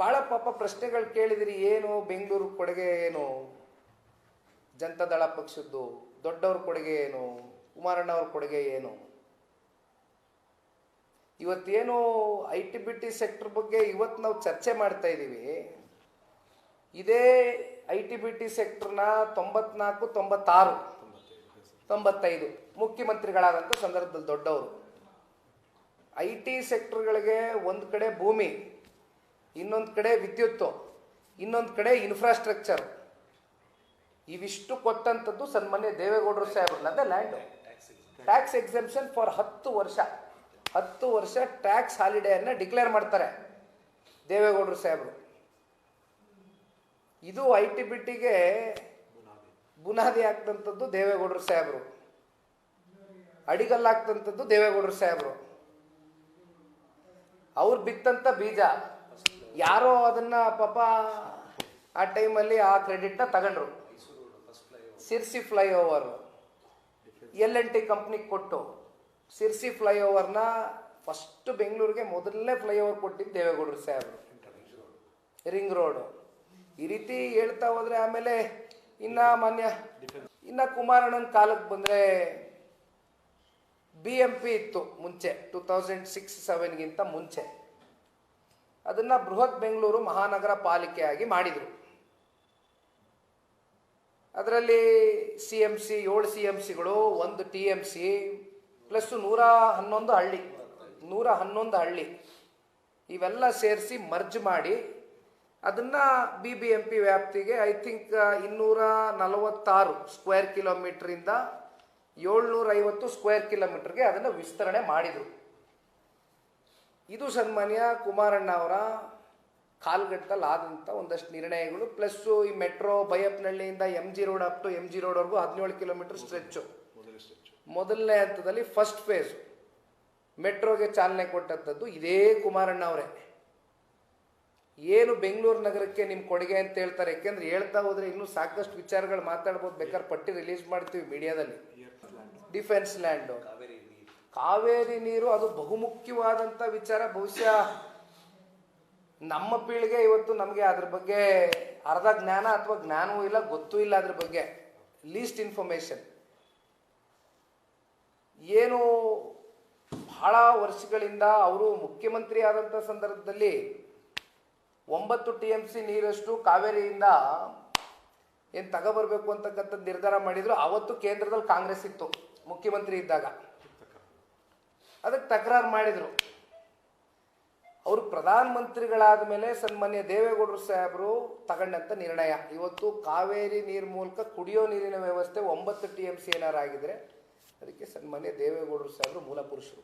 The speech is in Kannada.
ಭಾಳ ಪಾಪ ಪ್ರಶ್ನೆಗಳು ಕೇಳಿದಿರಿ, ಏನು ಬೆಂಗಳೂರು ಕೊಡುಗೆ ಏನು? ಜನತಾದಳ ಪಕ್ಷದ್ದು, ದೊಡ್ಡವ್ರ ಕೊಡುಗೆ ಏನು? ಕುಮಾರಣ್ಣವ್ರ ಕೊಡುಗೆ ಏನು? ಇವತ್ತೇನು I T B T sector ಬಗ್ಗೆ ಇವತ್ತು ನಾವು ಚರ್ಚೆ ಮಾಡ್ತಾ ಇದ್ದೀವಿ. ಇದೇ ಐ ಟಿ ಬಿ ಟಿ ಸೆಕ್ಟರ್ನ ತೊಂಬತ್ನಾಲ್ಕು, ತೊಂಬತ್ತಾರು, ತೊಂಬತ್ತೈದು ಮುಖ್ಯಮಂತ್ರಿಗಳಾದಂಥ ಸಂದರ್ಭದಲ್ಲಿ ದೊಡ್ಡವರು. ಐ ಟಿ ಸೆಕ್ಟರ್ಗಳಿಗೆ ಒಂದು ಕಡೆ ಭೂಮಿ. ಇನ್ನೊಂದು ಕಡೆ ವಿದ್ಯುತ್ತು, ಇನ್ನೊಂದು ಕಡೆ ಇನ್ಫ್ರಾಸ್ಟ್ರಕ್ಚರ್ ಇವಿಷ್ಟು ಕೊಟ್ಟಂಥದ್ದು ಸನ್ಮಾನ್ಯ ದೇವೇಗೌಡರು ಸಾಹೇಬ್ರು ಅದೇ ಲ್ಯಾಂಡು ಟ್ಯಾಕ್ಸ್ ಎಕ್ಸೆಂಪ್ಷನ್ ಫಾರ್ ಹತ್ತು ವರ್ಷ. ಹತ್ತು ವರ್ಷ ಟ್ಯಾಕ್ಸ್ ಹಾಲಿಡೇಯನ್ನು ಡಿಕ್ಲೇರ್ ಮಾಡ್ತಾರೆ ದೇವೇಗೌಡರು ಸಾಹೇಬರು. ಇದು ಐ ಟಿ ಬಿಟ್ಟಿಗೆ ಟಿಗೆ ಬುನಾದಿ ಆಗ್ತಂಥದ್ದು ದೇವೇಗೌಡರು ಸಾಹೇಬರು. ಅಡಿಗಲ್ಲಾಗ್ತಂಥದ್ದು ದೇವೇಗೌಡರು ಸಾಹೇಬರು. ಅವ್ರು ಬಿತ್ತಂಥ ಬೀಜ ಯಾರೋ ಅದನ್ನ ಪಾಪ ಆ ಟೈಮಲ್ಲಿ ಆ ಕ್ರೆಡಿಟ್ನ ತಗೊಂಡ್ರು. Sirsi flyover L N T ಕಂಪ್ನಿಗೆ ಕೊಟ್ಟು ಸಿರ್ಸಿ ಫ್ಲೈಓವರ್ನ ಫಸ್ಟ್ ಬೆಂಗಳೂರಿಗೆ ಮೊದಲನೇ ಫ್ಲೈಓವರ್ ಕೊಟ್ಟಿದ್ದು ದೇವೇಗೌಡರು ಸಾಹೇಬರು. ರಿಂಗ್ ರೋಡು ಈ ರೀತಿ ಹೇಳ್ತಾ ಹೋದ್ರೆ ಆಮೇಲೆ ಇನ್ನ ಮಾನ್ಯ ಇನ್ನ ಕುಮಾರಣ್ಣನ ಕಾಲಕ್ಕೆ ಬಂದ್ರೆ ಬಿ ಎಂ ಪಿ ಇತ್ತು ಮುಂಚೆ ಟೂ ತೌಸಂಡ್ ಸಿಕ್ಸ್ ಸೆವೆನ್ಗಿಂತ ಮುಂಚೆ. ಅದನ್ನ ಬೃಹತ್ ಬೆಂಗಳೂರು ಮಹಾನಗರ ಪಾಲಿಕೆಯಾಗಿ ಮಾಡಿದರು. ಅದರಲ್ಲಿ ಸಿ ಎಂ ಸಿ, ಏಳು ಸಿ ಎಂ ಸಿಗಳು, ಒಂದು ಟಿ ಎಂ ಸಿ, ಪ್ಲಸ್ ನೂರ ಹನ್ನೊಂದು ಹಳ್ಳಿ. ನೂರ ಹನ್ನೊಂದು ಹಳ್ಳಿ. ಇವೆಲ್ಲ ಸೇರಿಸಿ ಮರ್ಜ್ ಮಾಡಿ ಅದನ್ನು ಬಿ ಬಿ ಎಂ ಪಿ ವ್ಯಾಪ್ತಿಗೆ, ಐ ಥಿಂಕ್ ಇನ್ನೂರ ನಲವತ್ತಾರು ಸ್ಕ್ವೇರ್ ಕಿಲೋಮೀಟ್ರಿಂದ ಏಳ್ನೂರ ಐವತ್ತು ಸ್ಕ್ವೇರ್ ಕಿಲೋಮೀಟ್ರ್ಗೆ ಅದನ್ನು ವಿಸ್ತರಣೆ ಮಾಡಿದರು. ಇದು ಸನ್ಮಾನ್ಯ ಕುಮಾರಣ್ಣ ಅವರ ಕಾಲ್ಗಟ್ಟಲ್ಲಿ ಆದಂಥ ಒಂದಷ್ಟು ನಿರ್ಣಯಗಳು ಪ್ಲಸ್ಸು ಈ metro ಬೈಯಪ್ನಹಳ್ಳಿಯಿಂದ M G road up to M G ರೋಡ್ವರೆಗೂ ಹದಿನೇಳು ಕಿಲೋಮೀಟರ್ ಸ್ಟ್ರೆಚ್ಚು ಮೊದಲನೇ ಹಂತದಲ್ಲಿ ಫಸ್ಟ್ ಫೇಸ್ ಮೆಟ್ರೋಗೆ ಚಾಲನೆ ಕೊಟ್ಟಂಥದ್ದು ಇದೇ ಕುಮಾರಣ್ಣ ಅವರೇ ಏನು ಬೆಂಗಳೂರು ನಗರಕ್ಕೆ ನಿಮ್ಮ ಕೊಡುಗೆ ಅಂತ ಹೇಳ್ತಾರೆ ಯಾಕೆಂದ್ರೆ ಹೇಳ್ತಾ ಹೋದ್ರೆ ಇನ್ನೂ ಸಾಕಷ್ಟು ವಿಚಾರಗಳು ಮಾತಾಡ್ಬೋದು. ಬೇಕಾದ್ರೆ ಪಟ್ಟಿ ರಿಲೀಸ್ ಮಾಡ್ತೀವಿ ಮೀಡಿಯಾದಲ್ಲಿ. ಡಿಫೆನ್ಸ್ ಲ್ಯಾಂಡು ಕಾವೇರಿ ನೀರು ಅದು ಬಹುಮುಖ್ಯವಾದಂಥ ವಿಚಾರ. ಬಹುಶಃ ನಮ್ಮ ಪೀಳಿಗೆ ಇವತ್ತು ನಮಗೆ ಅದ್ರ ಬಗ್ಗೆ ಅರ್ಧ ಜ್ಞಾನ ಅಥವಾ ಜ್ಞಾನವೂ ಇಲ್ಲ, ಗೊತ್ತೂ ಇಲ್ಲ ಅದ್ರ ಬಗ್ಗೆ ಲೀಸ್ಟ್ ಇನ್ಫಾರ್ಮೇಶನ್ ಏನು ಬಹಳ ವರ್ಷಗಳಿಂದ ಅವರು ಮುಖ್ಯಮಂತ್ರಿ ಆದಂಥ ಸಂದರ್ಭದಲ್ಲಿ ಒಂಬತ್ತು ಟಿ ಎಂ ಸಿ ನೀರಷ್ಟು ಕಾವೇರಿಯಿಂದ ಏನು ತಗೋಬರ್ಬೇಕು ಅಂತಕ್ಕಂಥ ನಿರ್ಧಾರ ಮಾಡಿದ್ರು. ಅವತ್ತು ಕೇಂದ್ರದಲ್ಲಿ ಕಾಂಗ್ರೆಸ್ ಇತ್ತು ಮುಖ್ಯಮಂತ್ರಿ ಇದ್ದಾಗ. ಅದಕ್ಕೆ ತಕರಾರು ಮಾಡಿದರು. ಅವರು ಪ್ರಧಾನಮಂತ್ರಿಗಳಾದ ಮೇಲೆ ಸನ್ಮಾನ್ಯ ದೇವೇಗೌಡರು ಸಾಹೇಬರು ತಗೊಂಡಂಥ ನಿರ್ಣಯ. ಇವತ್ತು ಕಾವೇರಿ ನೀರು ಮೂಲಕ ಕುಡಿಯೋ ನೀರಿನ ವ್ಯವಸ್ಥೆ ಒಂಬತ್ತು ಟಿ ಎಂ ಸಿ ಏನಾರು ಆಗಿದ್ರೆ ಅದಕ್ಕೆ ಸನ್ಮಾನ್ಯ ದೇವೇಗೌಡರು ಸಾಹೇಬರು ಮೂಲ ಪುರುಷರು.